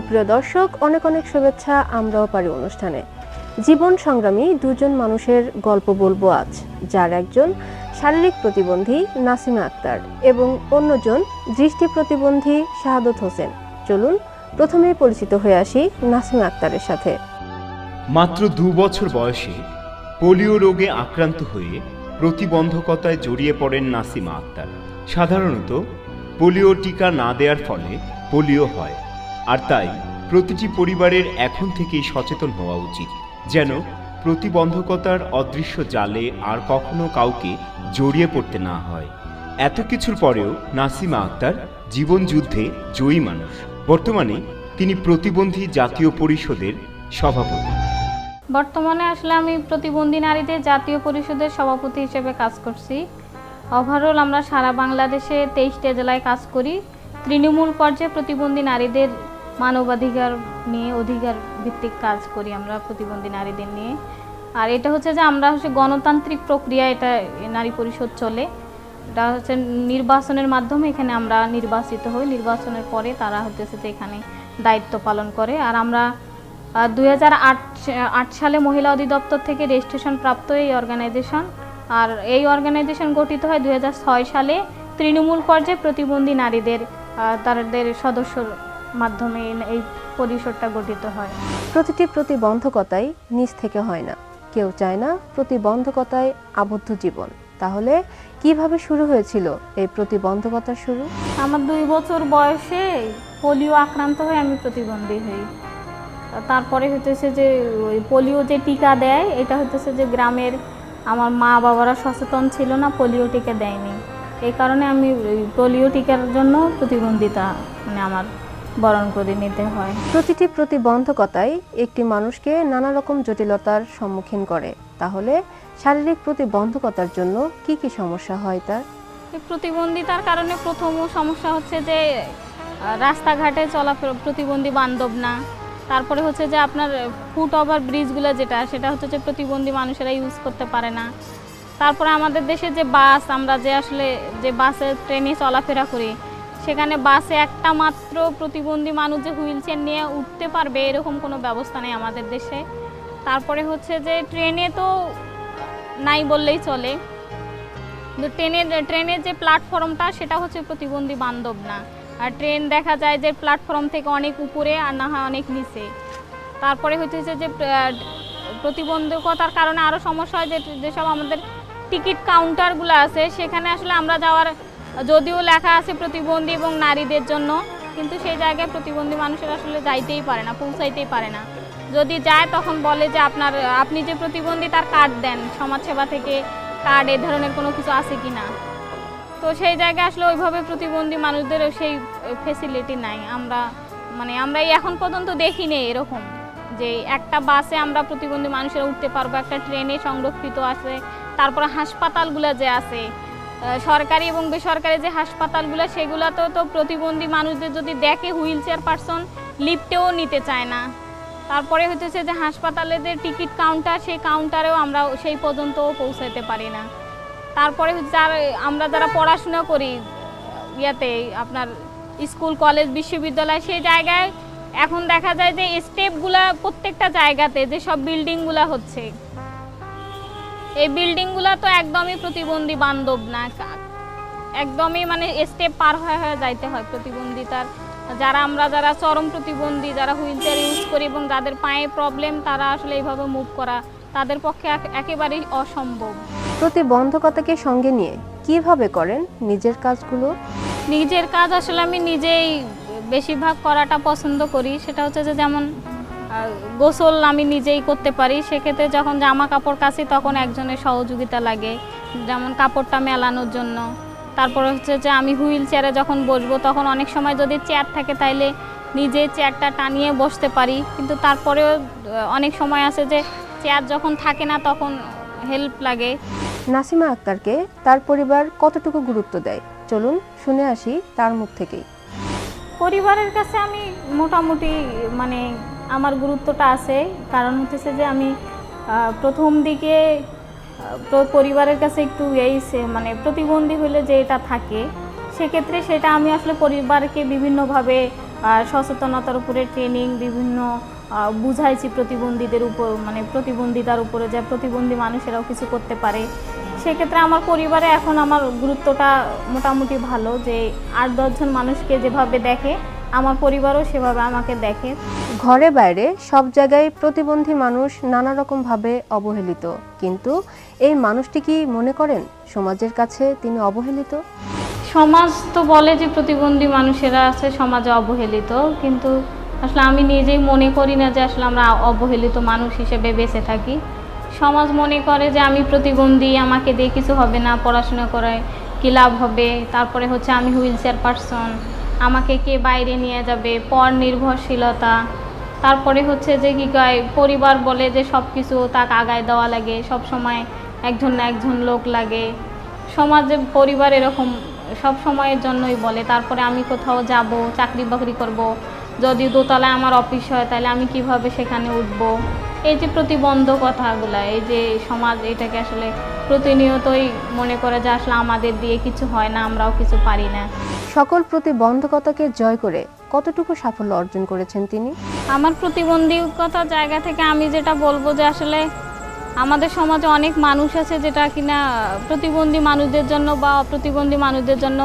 সুপ্রিয় দর্শক, অনেক অনেক শুভেচ্ছা, আমরাও পারি অনুষ্ঠানে। জীবন সংগ্রামী দুজন মানুষের গল্প বলব আজ, যার একজন শারীরিক প্রতিবন্ধী নাসিমা আক্তার এবং অন্যজন দৃষ্টি প্রতিবন্ধী শাহাদত হোসেন। চলুন প্রথমেই পরিচিত হয়ে আসি নাসিমা আক্তারের সাথে। মাত্র দু বছর বয়সে পোলিও রোগে আক্রান্ত হয়ে প্রতিবন্ধকতায় জড়িয়ে পড়েন নাসিমা আক্তার। সাধারণত পোলিও টিকা না দেওয়ার ফলে পোলিও হয়। আর তাই প্রতিটি পরিবারের এখন থেকেই সচেতন হওয়া উচিত। যেন প্রতিবন্ধকতার অদৃশ্য জালে আর কখনো কাউকে জড়িয়ে পড়তে না হয়। এত কিছুর পরেও নাসিমা আক্তার জীবন যুদ্ধে জয়ী মানুষ। বর্তমানে তিনি প্রতিবন্ধী জাতীয় পরিষদের সভাপতি। বর্তমানে আসলে আমি প্রতিবন্ধী নারীদের জাতীয় পরিষদের সভাপতি হিসেবে কাজ করছি। ওভারঅল আমরা সারা বাংলাদেশে তেইশটা জেলায় কাজ করি। তৃণমূল পর্যায়ে প্রতিবন্ধী নারীদের মানবাধিকার নিয়ে অধিকার ভিত্তিক কাজ করি আমরা প্রতিবন্ধী নারীদের নিয়ে। আর এটা হচ্ছে যে আমরা হচ্ছে গণতান্ত্রিক প্রক্রিয়া, এটা নারী পরিষদ চলে। এটা হচ্ছে নির্বাচনের মাধ্যমে এখানে আমরা নির্বাচিত হই। নির্বাচনের পরে তারা হচ্ছে যে এখানে দায়িত্ব পালন করে। আর আমরা দুই সালে মহিলা অধিদপ্তর থেকে রেজিস্ট্রেশন প্রাপ্ত এই অর্গানাইজেশন আর এই অর্গানাইজেশন গঠিত হয় দু হাজার ছয় সালে। তৃণমূল পর্যায়ে প্রতিবন্ধী নারীদের তাদের সদস্যর মাধ্যমে এই- পরিষদটা গঠিত হয়। প্রতিটি প্রতিবন্ধকতাই নিজ থেকে হয় না। কেউ চায় না প্রতিবন্ধকতায় আবদ্ধ জীবন। তাহলে কীভাবে শুরু হয়েছিল এই প্রতিবন্ধকতার শুরু? আমার দুই বছর বয়সে পোলিও আক্রান্ত হয়ে আমি প্রতিবন্ধী হই। তারপরে হইতেছে যে ওই পোলিও যে টিকা দেয় এটা হইতেছে যে গ্রামের আমার মা বাবারা সচেতন ছিল না পোলিও টিকা দেয়নি। এই কারণে আমি পোলিও টিকার জন্য প্রতিবন্ধিতা মানে আমার বরণ করে নিতে হয়। প্রতিটি প্রতিবন্ধকতাই একটি মানুষকে নানা রকম জটিলতার সম্মুখীন করে। তাহলে শারীরিক প্রতিবন্ধকতার জন্য কি কি সমস্যা হয় তার? প্রতিবন্ধিতার কারণে প্রথম সমস্যা হচ্ছে যে রাস্তাঘাটে চলাফেরা প্রতিবন্ধী বান্ধব না। তারপরে হচ্ছে যে আপনার ফুট ওভার ব্রিজগুলো যেটা সেটা হচ্ছে যে প্রতিবন্ধী মানুষেরা ইউজ করতে পারে না। তারপরে আমাদের দেশে যে বাস আমরা যে আসলে যে বাসে ট্রেনে চলাফেরা করি সেখানে বাসে একটা মাত্র প্রতিবন্ধী মানুষ যে হুইল চেয়ার নিয়ে উঠতে পারবে, এরকম কোনো ব্যবস্থা নেই আমাদের দেশে। তারপরে হচ্ছে যে ট্রেনে তো নাই বললেই চলে। ট্রেনের ট্রেনের যে প্ল্যাটফর্মটা, সেটা হচ্ছে প্রতিবন্ধী বান্ধব না। আর ট্রেন দেখা যায় যে প্ল্যাটফর্ম থেকে অনেক উপরে আর না হয় অনেক নিচে। তারপরে হচ্ছে যে প্রতিবন্ধকতার কারণে আরও সমস্যা হয় যে যেসব আমাদের টিকিট কাউন্টারগুলো আছে, সেখানে আসলে আমরা যাওয়ার যদিও লেখা আছে প্রতিবন্ধী এবং নারীদের জন্য, কিন্তু সেই জায়গায় প্রতিবন্ধী মানুষের আসলে যাইতেই পারে না, পৌঁছাইতেই পারে না। যদি যায়, তখন বলে যে আপনার, আপনি যে প্রতিবন্ধী তার কার্ড দেন, সমাজসেবা থেকে কার্ড এ ধরনের কোনো কিছু আছে কি না? তো সেই জায়গায় আসলে ওইভাবে প্রতিবন্ধী মানুষদেরও সেই ফেসিলিটি নাই। আমরা মানে আমরা এখন পর্যন্ত দেখিনি এরকম যে একটা বাসে আমরা প্রতিবন্ধী মানুষেরা উঠতে পারব, একটা ট্রেনে সংরক্ষিত আছে, তারপরে হাসপাতালগুলো যে আছে সরকারি এবং বেসরকারি যে হাসপাতালগুলো, সেগুলোতেও তো প্রতিবন্ধী মানুষদের যদি দেখে হুইল চেয়ার পারসন, লিফটেও নিতে চায় না। তারপরে হচ্ছে যে হাসপাতালে যে টিকিট কাউন্টার, সেই কাউন্টারেও আমরা সেই পর্যন্ত পৌঁছাতে পারি না। তারপরে যারা, আমরা যারা পড়াশোনা করি, ইয়াতে আপনার স্কুল, কলেজ, বিশ্ববিদ্যালয়, সেই জায়গায় এখন দেখা যায় যে স্টেপগুলা প্রত্যেকটা জায়গাতে যে সব বিল্ডিংগুলা হচ্ছে এই বিল্ডিংগুলা তো একদমই প্রতিবন্ধী বান্ধব না। একদমই মানে স্টেপ পার হয়ে হয়ে যাইতে হয় প্রতিবন্ধিতার। যারা আমরা যারা চরম প্রতিবন্ধী যারা হুইল চেয়ার ইউজ করি এবং যাদের পায়ে প্রবলেম তারা আসলে এইভাবে মুভ করা তাদের পক্ষে এক- একেবারেই অসম্ভব। প্রতিবন্ধকতাকে সঙ্গে নিয়ে কীভাবে করেন নিজের কাজগুলো? নিজের কাজ আসলে আমি নিজেই বেশিরভাগ করাটা পছন্দ করি। সেটা হচ্ছে যে যেমন গোসল আমি নিজেই করতে পারি। সেক্ষেত্রে যখন জামা কাপড় কাছি তখন একজনের সহযোগিতা লাগে যেমন কাপড়টা মেলানোর জন্য। তারপর হচ্ছে যে আমি হুইল চেয়ারে যখন বসবো তখন অনেক সময় যদি চেয়ার থাকে তাইলে নিজে চেয়ারটা টানিয়ে বসতে পারি। কিন্তু তারপরেও অনেক সময় আছে যে চেয়ার যখন থাকে না তখন হেল্প লাগে। নাসিমা আক্তারকে তার পরিবার কতটুকু গুরুত্ব দেয়? চলুন শুনে আসি তার মুখ থেকেই। পরিবারের কাছে আমি মোটামুটি মানে আমার গুরুত্বটা আছে। কারণ হচ্ছে যে আমি প্রথম দিকে পরিবারের কাছে একটু এই মানে প্রতিবন্ধী হলে যে এটা থাকে, সেক্ষেত্রে সেটা আমি আসলে পরিবারকে বিভিন্নভাবে সচেতনতার উপরে ট্রেনিং, বিভিন্ন বুঝাইছি প্রতিবন্ধীদের উপর মানে প্রতিবন্ধিতার উপরে যে প্রতিবন্ধী মানুষেরাও কিছু করতে পারে। সেক্ষেত্রে আমার পরিবারে এখন আমার গুরুত্বটা মোটামুটি ভালো যে আট দশজন মানুষকে যেভাবে দেখে আমার পরিবারও সেভাবে আমাকে দেখে। ঘরে বাইরে সব জায়গায় প্রতিবন্ধী মানুষ নানা রকমভাবে অবহেলিত। কিন্তু এই মানুষটি কি মনে করেন সমাজের কাছে তিনি অবহেলিত? সমাজ তো বলে যে প্রতিবন্ধী মানুষেরা আছে সমাজে অবহেলিত। কিন্তু আসলে আমি নিজেই মনে করি না যে আসলে আমরা অবহেলিত মানুষ হিসেবে বেঁচে থাকি। সমাজ মনে করে যে আমি প্রতিবন্ধী আমাকে দিয়ে কিছু হবে না পড়াশোনা করায় কী লাভ হবে? তারপরে হচ্ছে আমি হুইল চেয়ার পারসন আমাকে কে বাইরে নিয়ে যাবে? পর নির্ভরশীলতা। তারপরে হচ্ছে যে কি কয়, পরিবার বলে যে সব কিছু তাকে আগায় দেওয়া লাগে। সব সময় একজন না একজন লোক লাগে। সমাজে পরিবার এরকম সব সময়ের জন্যই বলে। তারপরে আমি কোথাও যাব, চাকরি বাকরি করব। যদি দোতলায় আমার অফিস হয়, তাহলে আমি কীভাবে সেখানে উঠব? এই যে প্রতিবন্ধকতাগুলো, এই যে সমাজ এটাকে আসলে প্রতিনিয়তই মনে করে যে আসলে আমাদের দিয়ে কিছু হয় না, আমরাও কিছু পারি না। সকল প্রতিবন্ধকতাকে জয় করে কতটুকু সাফল্য অর্জন করেছেন তিনি? আমার প্রতিবন্ধকতার জায়গা থেকে আমি যেটা বলব যে আসলে আমাদের সমাজে অনেক মানুষ আছে যেটা কিনা প্রতিবন্ধী মানুষদের জন্য বা অপ্রতিবন্ধী মানুষদের জন্য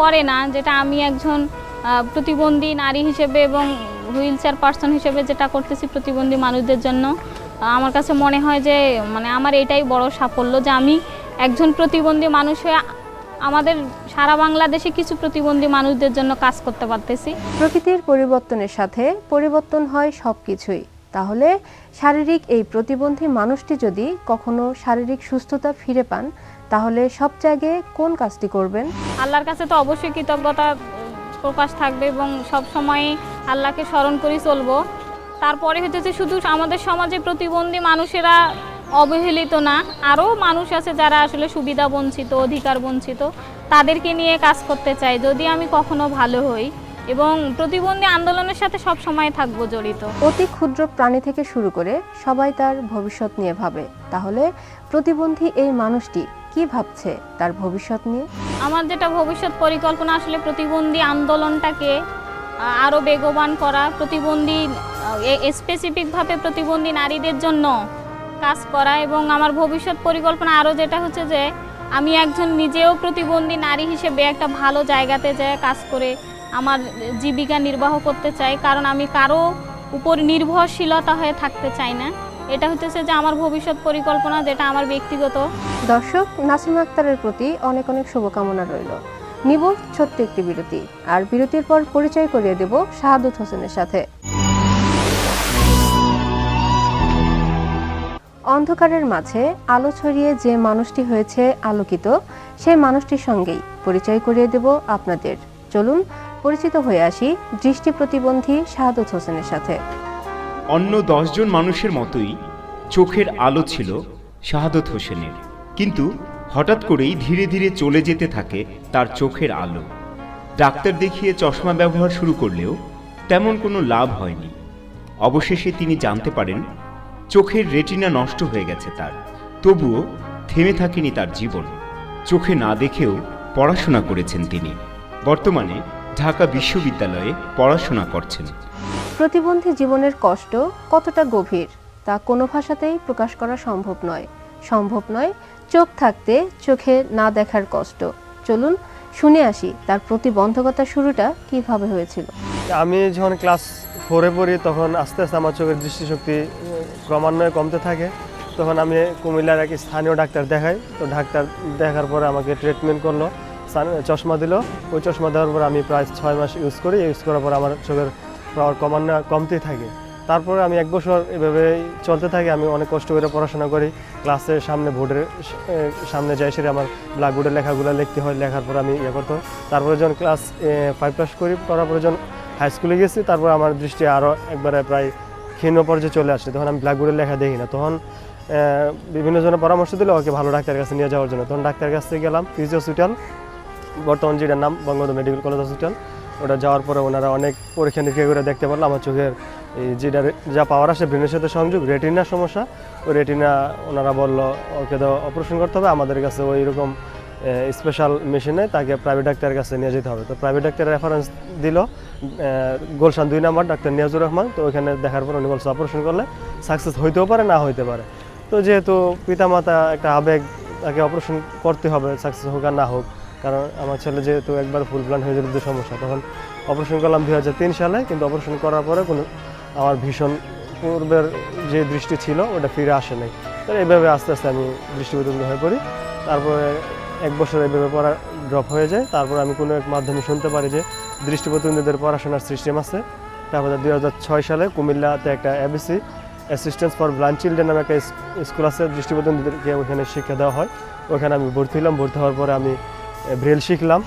করে না, যেটা আমি একজন প্রতিবন্ধী নারী হিসেবে এবং হুইল চেয়ার পার্সন হিসেবে যেটা করতেছি প্রতিবন্ধী মানুষদের জন্য, আমার কাছে মনে হয় যে মানে আমার এটাই বড় সাফল্য যে আমি একজন প্রতিবন্ধী মানুষ হয়ে আমাদের সারা বাংলাদেশে কিছু প্রতিবন্ধী মানুষদের জন্য কাজ করতে পারতেছি। প্রকৃতির পরিবর্তনের সাথে পরিবর্তন হয় সব কিছুই তাহলে শারীরিক এই প্রতিবন্ধী মানুষটি যদি কখনো শারীরিক সুস্থতা ফিরে পান তাহলে সব জায়গায় কোন কাজটি করবেন? আল্লাহর কাছে তো অবশ্যই কৃতজ্ঞতা প্রকাশ থাকবে এবং সব সময় আল্লাহকে স্মরণ করে চলবো। তারপরে হচ্ছে যে শুধু আমাদের সমাজে প্রতিবন্ধী মানুষেরা অবহেলিত না। আরও মানুষ আছে যারা আসলে সুবিধা বঞ্চিত অধিকার বঞ্চিত তাদেরকে নিয়ে কাজ করতে চাই যদি আমি কখনো ভালো হই এবং প্রতিবন্ধী আন্দোলনের সাথে সব সময় থাকব জড়িত। অতি ক্ষুদ্র প্রাণী থেকে শুরু করে সবাই তার ভবিষ্যৎ নিয়ে ভাবে। তাহলে প্রতিবন্ধী এই মানুষটি কি ভাবছে তার ভবিষ্যৎ নিয়ে? আমার যেটা ভবিষ্যৎ পরিকল্পনা আসলে প্রতিবন্ধী আন্দোলনটাকে আরও বেগবান করা প্রতিবন্ধী স্পেসিফিকভাবে প্রতিবন্ধী নারীদের জন্য কাজ করা এবং আমার ভবিষ্যৎ পরিকল্পনা আরও যেটা হচ্ছে যে আমি একজন নিজেও প্রতিবন্ধী নারী হিসেবে একটা ভালো জায়গাতে যেয়ে কাজ করে আমার জীবিকা নির্বাহ করতে চাই, কারণ আমি কারও উপর নির্ভরশীলতা হয়ে থাকতে চাই না। এটা হচ্ছে যে আমার ভবিষ্যৎ পরিকল্পনা যেটা আমার ব্যক্তিগত। দর্শক, নাসিম আক্তারের প্রতি অনেক অনেক শুভকামনা রইল। নিব ছোট্ট একটি বিরতি, আর বিরতির পর পরিচয় করিয়ে দেব শাহাদুত হোসেনের সাথে। অন্ধকারের মাঝে আলো ছড়িয়ে যে মানুষটি হয়েছে আলোকিত, সেই মানুষটির সঙ্গেই পরিচয় করিয়ে দেব আপনাদের। চলুন, পরিচিত হয়ে আসি দৃষ্টি প্রতিবন্ধী শাহাদুত হোসেনের সাথে। অন্য দশজন মানুষের মতোই চোখের আলো ছিল শাহাদত হোসেনের। কিন্তু হঠাৎ করেই ধীরে ধীরে চলে যেতে থাকে তার চোখের আলো। ডাক্তার দেখিয়ে চশমা ব্যবহার শুরু করলেও তেমন কোনো লাভ হয়নি। অবশেষে তিনি জানতে পারেন চোখের রেটিনা নষ্ট হয়ে গেছে তার। তবুও থেমে থাকেনি তার জীবন। চোখে না দেখেও পড়াশোনা করেছেন তিনি। বর্তমানে ঢাকা বিশ্ববিদ্যালয়ে পড়াশোনা করছেন। প্রতিবন্ধী জীবনের কষ্ট কতটা গভীর তা কোনো ভাষাতেই প্রকাশ করা সম্ভব নয়। সম্ভব নয় চোখ থাকতে চোখে না দেখার কষ্ট। চলুন শুনে আসি তার প্রতিবন্ধকতার শুরুটা কীভাবে হয়েছিল। আমি যখন ক্লাস ফোরে পড়ি তখন আস্তে আস্তে আমার চোখের দৃষ্টিশক্তি ক্রমান্বয়ে কমতে থাকে। তখন আমি কুমিল্লার এক স্থানীয় ডাক্তার দেখাই। তো ডাক্তার দেখার পরে আমাকে ট্রিটমেন্ট করল। চশমা দিল। ওই চশমা দেওয়ার পর আমি প্রায় ছয় মাস ইউজ করি। ইউজ করার পর আমার চোখের পাওয়ার ক্রমান্বয়ে কমতেই থাকে। তারপরে আমি এক বছর এভাবে চলতে থাকি। আমি অনেক কষ্ট করে পড়াশোনা করি। ক্লাসের সামনে বোর্ডের সামনে যাই সেটা আমার ব্ল্যাকবোর্ডের লেখাগুলো লিখতে হয়। লেখার পর আমি ইয়ে করতে। তারপরে যখন ক্লাস ফাইভ পাস করি, করার পরে যখন হাই স্কুলে গেছি, তারপর আমার দৃষ্টি আরও একবারে প্রায় ক্ষীণ পর্যায়ে চলে আসছে তখন আমি ব্ল্যাকবোর্ডের লেখা দেখি না। তখন বিভিন্ন জনের পরামর্শ দিল, ওকে, ভালো ডাক্তারের কাছে নিয়ে যাওয়ার জন্য। তখন ডাক্তারের কাছে গেলাম পিজি হসপিটাল, বর্তমান যেটার নাম বঙ্গবন্ধু মেডিকেল কলেজ হসপিটাল। ওটা যাওয়ার পরে ওনারা অনেক পরীক্ষা নিরীক্ষা করে দেখতে পারল আমার চোখের এই যেটা যা পাওয়ার আসে, ব্রেনের সাথে সংযোগ, রেটিনার সমস্যা। ওই রেটিনা, ওনারা বলল, ওকে, তো অপারেশন করতে হবে, আমাদের কাছে ওই রকম স্পেশাল মেশিনে তাকে প্রাইভেট ডাক্তারের কাছে নিয়ে যেতে হবে। তো প্রাইভেট ডাক্তার রেফারেন্স দিল গোলশান দুই নম্বর ডাক্তার নিয়াজুর রহমান। তো ওইখানে দেখার পর উনি বলছে অপারেশন করলে সাকসেস হইতেও পারে, না হইতে পারে। তো যেহেতু পিতামাতা একটা আবেগ, তাকে অপারেশন করতে হবে সাকসেস হোক আর না হোক, কারণ আমার ছেলে যেহেতু একবার ফুল প্ল্যান হয়ে যেত সমস্যা, তখন অপারেশন করলাম দু হাজার তিন সালে, কিন্তু অপারেশন করার পরে কোনো, আমার ভীষণ পূর্বের যে দৃষ্টি ছিল, ওটা ফিরে আসে নাই। তো এইভাবে আস্তে আস্তে আমি দৃষ্টিপ্রতিবন্ধী হয়ে পড়ি। তারপরে এক বছর এভাবে পড়া ড্রপ হয়ে যায়। তারপর আমি কোনো এক মাধ্যমে শুনতে পারি যে দৃষ্টিপ্রতিবন্ধীদের পড়াশোনার সিস্টেম আছে। তারপরে দুই হাজার ছয় সালে কুমিল্লাতে একটা ABC assistance for blind children নামে একটা স্কুল আছে। দৃষ্টিপ্রতিবন্ধীদেরকে ওখানে শিক্ষা দেওয়া হয়। ওখানে আমি ভর্তি হলাম। ভর্তি হওয়ার পরে আমি ব্রেল শিখলাম।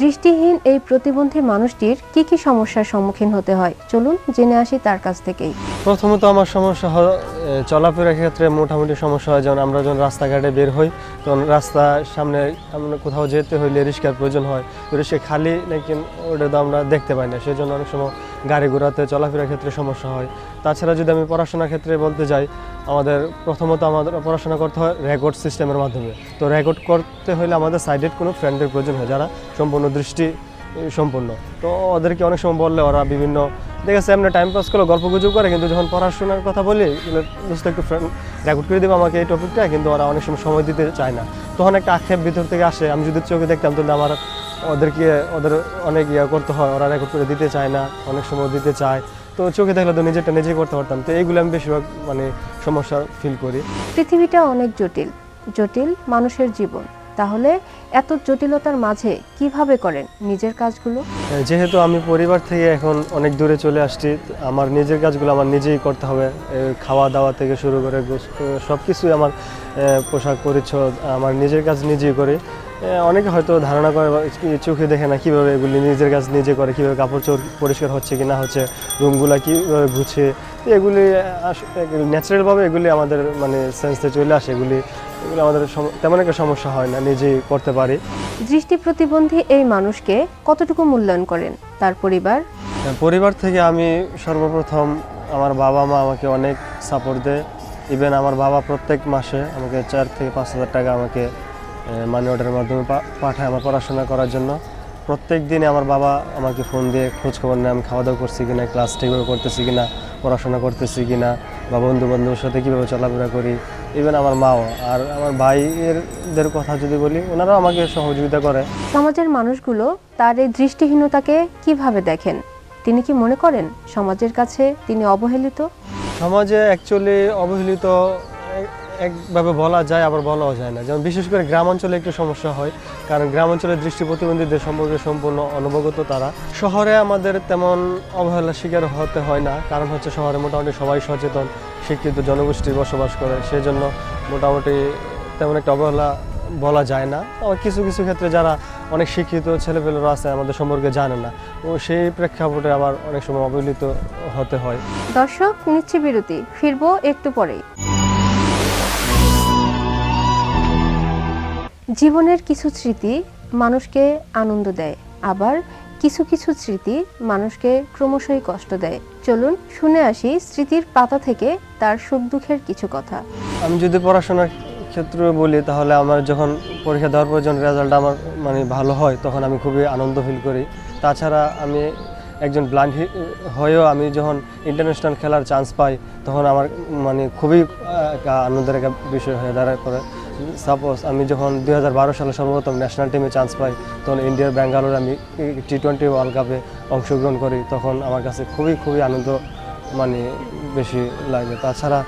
দৃষ্টিহীন এই প্রতিবন্ধী মানুষটির কি কি সমস্যার সম্মুখীন হতে হয়? চলুন জেনে আসি তার কাছ থেকেই। প্রথমত আমার সমস্যা চলাফেরার ক্ষেত্রে মোটামুটি সমস্যা হয়। যেমন আমরা যখন রাস্তাঘাটে বের হই, তখন রাস্তার সামনে আমরা কোথাও যেতে হইলে রিস্কার প্রয়োজন হয়। রিক্সা খালি নাকি ওটা তো আমরা দেখতে পাই না। সেই জন্য অনেক সময় গাড়ি ঘোড়াতে চলাফেরার ক্ষেত্রে সমস্যা হয়। তাছাড়া যদি আমি পড়াশোনার ক্ষেত্রে বলতে যাই, আমাদের প্রথমত আমাদের পড়াশোনা করতে হয় রেকর্ড সিস্টেমের মাধ্যমে। তো রেকর্ড করতে হলে আমাদের সাইডেড কোনো ফ্রেন্ডের প্রয়োজন হয় যারা সম্পূর্ণ দৃষ্টি সম্পূর্ণ। তো ওদেরকে অনেক সময় বললে ওরা বিভিন্ন ঠিক আছে এমনি টাইম পাস করে গল্প গুজব করে, কিন্তু যখন পড়াশোনার কথা বলি দোস্ত, একটু ফ্রেন্ড রেকর্ড করে দেবো আমাকে এই টপিকটা কিন্তু ওরা অনেক সময় সময় দিতে চায় না। তখন একটা আক্ষেপ ভিতর থেকে আসে, আমি যদি চোখে দেখতাম, তাহলে আমার ওদেরকে ওদের অনেক ইয়ে করতে হয় ওরা রেকর্ড করে দিতে চায় না অনেক সময় দিতে চায়। তো চোখে দেখলে তো নিজেরটা নিজেই করতে পারতাম। তো এইগুলো আমি বেশিরভাগ মানে সমস্যা ফিল করি। পৃথিবীটা অনেক জটিল। জটিল মানুষের জীবন। তাহলে এত জটিলতার মাঝে কীভাবে করেন নিজের কাজগুলো? যেহেতু আমি পরিবার থেকে এখন অনেক দূরে চলে আসছি আমার নিজের কাজগুলো আমার নিজেই করতে হবে। খাওয়া দাওয়া থেকে শুরু করে সব কিছুই আমার পোশাক পরিচ্ছদ আমার নিজের কাজ নিজেই করি। অনেকে হয়তো ধারণা করে চোখে দেখে না কীভাবে এগুলি নিজের কাজ নিজে করে কীভাবে কাপড় চোর পরিষ্কার হচ্ছে কি না হচ্ছে রুমগুলো কীভাবে ঘুছে তো এগুলি ন্যাচারালভাবে এগুলি আমাদের মানে সেন্সে চলে আসে এগুলি এগুলি আমাদের তেমন একটা সমস্যা হয় না নিজেই করতে পারি। দৃষ্টি প্রতিবন্ধী এই মানুষকে কতটুকু মূল্যায়ন করেন? তার পরিবার? পরিবার থেকে আমি সর্বপ্রথম আমার বাবা মা আমাকে অনেক সাপোর্ট দেয়। ইভেন আমার বাবা প্রত্যেক মাসে আমাকে চার থেকে পাঁচ হাজার টাকা আমাকে মানি অর্ডারের মাধ্যমে পাঠায় আমার পড়াশোনা করার জন্য। প্রত্যেক দিনে আমার বাবা আমাকে ফোন দিয়ে খোঁজ খবর নেয় আমি খাওয়া দাওয়া করছি কিনা ক্লাস ঠিকভাবে করতেছি কিনা পড়াশোনা করতেছি কিনা বা বন্ধু বান্ধবের সাথে কীভাবে চলাফেরা করি? ইভেন আমার মাও আর আমার ভাইয়েরদের কথা যদি বলি ওনারাও আমাকে সহযোগিতা করে। সমাজের মানুষগুলো তার এই দৃষ্টিহীনতাকে কীভাবে দেখেন? তিনি কি মনে করেন সমাজের কাছে তিনি অবহেলিত? সমাজে অ্যাকচুয়ালি অবহেলিত একভাবে বলা যায়, আবার বলাও যায় না। যেমন বিশেষ করে গ্রাম অঞ্চলে একটু সমস্যা হয়, কারণ গ্রাম অঞ্চলের দৃষ্টি প্রতিবন্ধীদের সম্পর্কে সম্পূর্ণ অনবগত তারা। শহরে আমাদের তেমন অবহেলার শিকার হতে হয় না, কারণ হচ্ছে শহরে মোটামুটি সবাই সচেতন, শিক্ষিত, জনগোষ্ঠী বসবাস করে সেই জন্য মোটামুটি তেমন একটা অবহেলা বলা যায় না। আবার কিছু কিছু ক্ষেত্রে যারা অনেক শিক্ষিত ছেলেপেলেরা আছে, আমাদের সম্পর্কে জানে না ও সেই প্রেক্ষাপটে আবার অনেক সময় অবহেলিত হতে হয়। দর্শক নিচ্ছি বিরতি, ফিরবো একটু পরেই। জীবনের কিছু স্মৃতি মানুষকে আনন্দ দেয়, আবার কিছু কিছু স্মৃতি মানুষকে ক্রমশই কষ্ট দেয়। চলুন শুনে আসি স্মৃতির পাতা থেকে তার সুখ দুঃখের কিছু কথা। আমি যদি পড়াশোনার ক্ষেত্রে বলি, তাহলে আমার যখন পরীক্ষা দেওয়ার পর যখন রেজাল্ট আমার মানে ভালো হয়, তখন আমি খুবই আনন্দ ফিল করি। তাছাড়া আমি একজন ব্লাইন্ড হয়েও আমি যখন ইন্টারন্যাশনাল খেলার চান্স পাই, তখন আমার মানে খুবই আনন্দের একটা বিষয় হয়ে দাঁড়ায় পড়ে। সাপোজ আমি যখন দু হাজার বারো সালে সর্বপ্রথম ন্যাশনাল টিমে চান্স পাই, তখন ইন্ডিয়ার ব্যাঙ্গালোর আমি টি টোয়েন্টি ওয়ার্ল্ড কাপে অংশগ্রহণ করি, তখন আমার কাছে খুবই খুবই আনন্দ মানে বেশি লাগে। তাছাড়া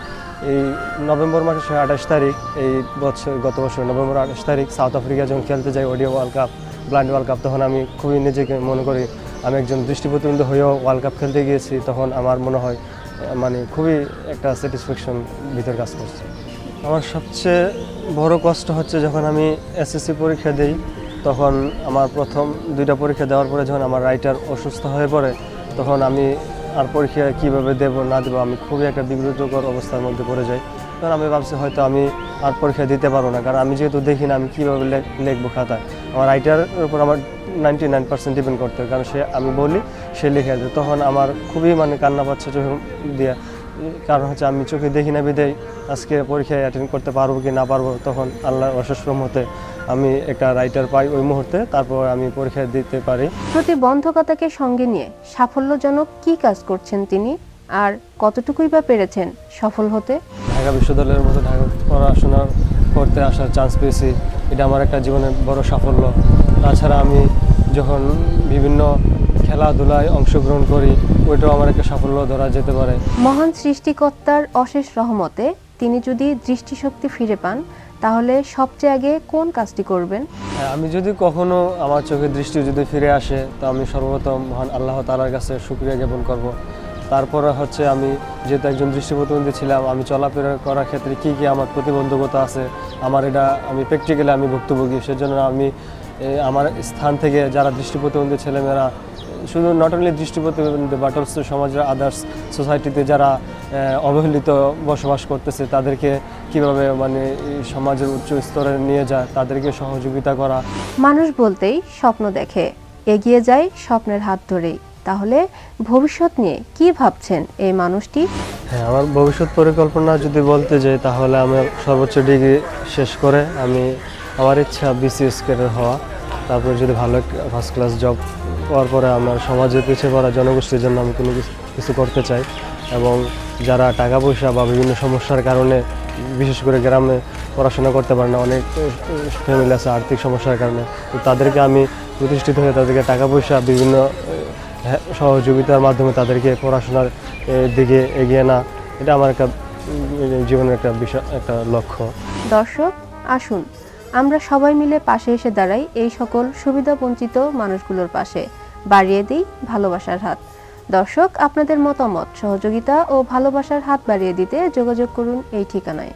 এই নভেম্বর মাসের আঠাশ তারিখ, এই বছর, গত বছর নভেম্বর আঠাশ তারিখ সাউথ আফ্রিকা যখন খেলতে যাই ওডিও world cup blind world cup তখন আমি খুবই নিজেকে মনে করি, আমি একজন দৃষ্টি প্রতিবন্ধী হয়েও ওয়ার্ল্ড কাপ খেলতে গিয়েছি, তখন আমার মনে হয় মানে খুবই একটা স্যাটিসফ্যাকশন ভিতর কাজ করছে। আমার সবচেয়ে বড় কষ্ট হচ্ছে যখন আমি এসএসসি পরীক্ষা দিই, তখন আমার প্রথম দুইটা পরীক্ষা দেওয়ার পরে যখন আমার রাইটার অসুস্থ হয়ে পড়ে, তখন আমি আর পরীক্ষা কীভাবে দেবো, না দেবো, আমি খুবই একটা বিব্রতকর অবস্থার মধ্যে পড়ে যাই। তখন আমি ভাবছি হয়তো আমি আর পরীক্ষা দিতে পারব না, কারণ আমি যেহেতু দেখি না, আমি কীভাবে লেখ- লিখব খাতায়। আমার রাইটারের উপর আমার নাইনটি নাইন পার্সেন্ট ডিপেন্ড করতে হয়, কারণ সে, আমি বলি, সে লিখে দেয়। তখন আমার খুবই মানে কান্না পাচ্ছে চোখে দিয়ে। কারণ হচ্ছে আমি চোখে দেখি না বিদেয়। আজকে পরীক্ষায় অ্যাটেন্ড করতে পারব কি না পারব তখন আল্লাহর অশেষ রহমতে আমি একটা রাইটার পাই ওই মুহূর্তে তারপর আমি পরীক্ষা দিতে পারি। প্রতিবন্ধকতাকে সঙ্গে নিয়ে সাফল্যজনক কি কাজ করছেন তিনি? আর কতটুকুই বা পেরেছেন সফল হতে? ঢাকা বিশ্ববিদ্যালয়ের মতো ঢাকা পড়াশোনা করতে আসার চান্স পেয়েছি। এটা আমার একটা জীবনের বড় সাফল্য। তাছাড়া আমি যখন বিভিন্ন খেলাধুলায় অংশগ্রহণ করি ওইটাও আমার একটা সাফল্য ধরা যেতে পারে। মহান সৃষ্টিকর্তার অশেষ রহমতে তিনি যদি দৃষ্টিশক্তি ফিরে পান তাহলে সবচেয়ে আগে কোন কাজটি করবেন? হ্যাঁ, আমি যদি কখনো আমার চোখের দৃষ্টি যদি ফিরে আসে তো আমি সর্বপ্রথম মহান আল্লাহ তালার কাছে শুক্রিয়া জ্ঞাপন করব। তারপরে হচ্ছে আমি যেহেতু একজন দৃষ্টি প্রতিবন্ধী ছিলাম আমি চলাফেরা করার ক্ষেত্রে কী কী আমার প্রতিবন্ধকতা আছে আমার এটা আমি প্র্যাকটিক্যালি আমি ভুক্তভোগী সেজন্য আমি আমার স্থান থেকে যারা দৃষ্টি প্রতিবন্ধী ছেলেমেয়েরা শুধু নট অনলি দৃষ্টি প্রতিবন্ধী বাট অলসো সমাজের আদার্স সোসাইটিতে যারা অবহেলিত বসবাস করতেছে তাদেরকে কীভাবে মানে সমাজের উচ্চ স্তরে নিয়ে যায় তাদেরকে সহযোগিতা করা। মানুষ বলতেই স্বপ্ন দেখে এগিয়ে যায় স্বপ্নের হাত ধরেই। তাহলে ভবিষ্যৎ নিয়ে কি ভাবছেন এই মানুষটি? হ্যাঁ আমার ভবিষ্যৎ পরিকল্পনা যদি বলতে যাই তাহলে আমি সর্বোচ্চ ডিগ্রি শেষ করে আমি আমার ইচ্ছা বিসিএস ক্যাডার হওয়া তারপরে যদি ভালো ফার্স্ট ক্লাস জব পাওয়ার পরে আমার সমাজের পিছিয়ে পড়া জনগোষ্ঠীর জন্য আমি কোনো কিছু- করতে চাই এবং যারা টাকা পয়সা বা বিভিন্ন সমস্যার কারণে বিশেষ করে গ্রামে পড়াশোনা করতে পারে না অনেক ফ্যামিলি আছে আর্থিক সমস্যার কারণে তো তাদেরকে আমি প্রতিষ্ঠিত হয়ে তাদেরকে টাকা পয়সা বিভিন্ন হ্যাঁ, সহযোগিতার মাধ্যমে তাদেরকে পড়াশোনার দিকে এগিয়ে না এটা আমার একটা জীবনের একটা বিষয় একটা লক্ষ্য। দর্শক আসুন। আমরা সবাই মিলে পাশে এসে দাঁড়াই এই সকল সুবিধাবঞ্চিত মানুষগুলোর পাশে। বাড়িয়ে দিই ভালোবাসার হাত। দর্শক, আপনাদের মতামত, সহযোগিতা ও ভালোবাসার হাত বাড়িয়ে দিতে যোগাযোগ করুন এই ঠিকানায়।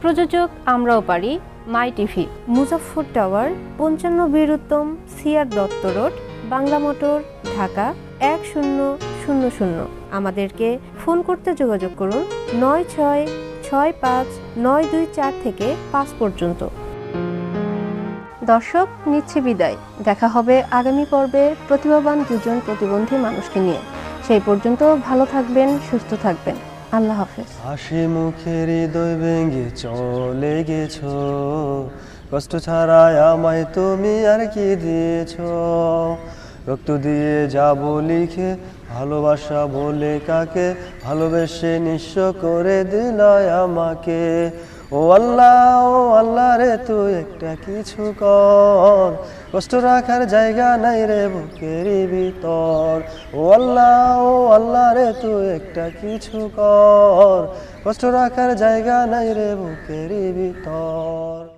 প্রযোজক আমরাও পারি মাই টিভি, মুজফ্ফর টাওয়ার, পঞ্চান্ন Bir Uttam CR Datta road, Bangla motor, Dhaka এক শূন্য শূন্য শূন্য। আমাদেরকে ফোন করতে যোগাযোগ করুন নয় ছয় ছয় পাঁচ নয় দুই চার থেকে পাঁচ পর্যন্ত। দর্শক, নিচ্ছে বিদায়। দেখা হবে আগামী পর্বে প্রতিভাবান দুজন প্রতিবন্ধী মানুষকে নিয়ে। সেই পর্যন্ত ভালো থাকবেন, সুস্থ থাকবেন। আল্লাহ হাফেজ। হাসি মুখের হৃদয় ভেঙে চলে গেছো। কষ্ট ছাড়াই আমায় তুমি আর কি দিয়েছ? রক্ত দিয়ে যাব লিখে ভালোবাসা বলে কাকে? ভালোবেসে নিঃস্ব করে দিলয় আমাকে। ও আল্লাহ ও আল্লাহ রে, তুই একটা কিছু কর। কষ্ট রাখার জায়গা নাই রে বুকের ভিতর। ও আল্লাহ ও আল্লাহ রে, তুই একটা কিছু কর। কষ্ট রাখার জায়গা নাই রে বুকের ভিতর।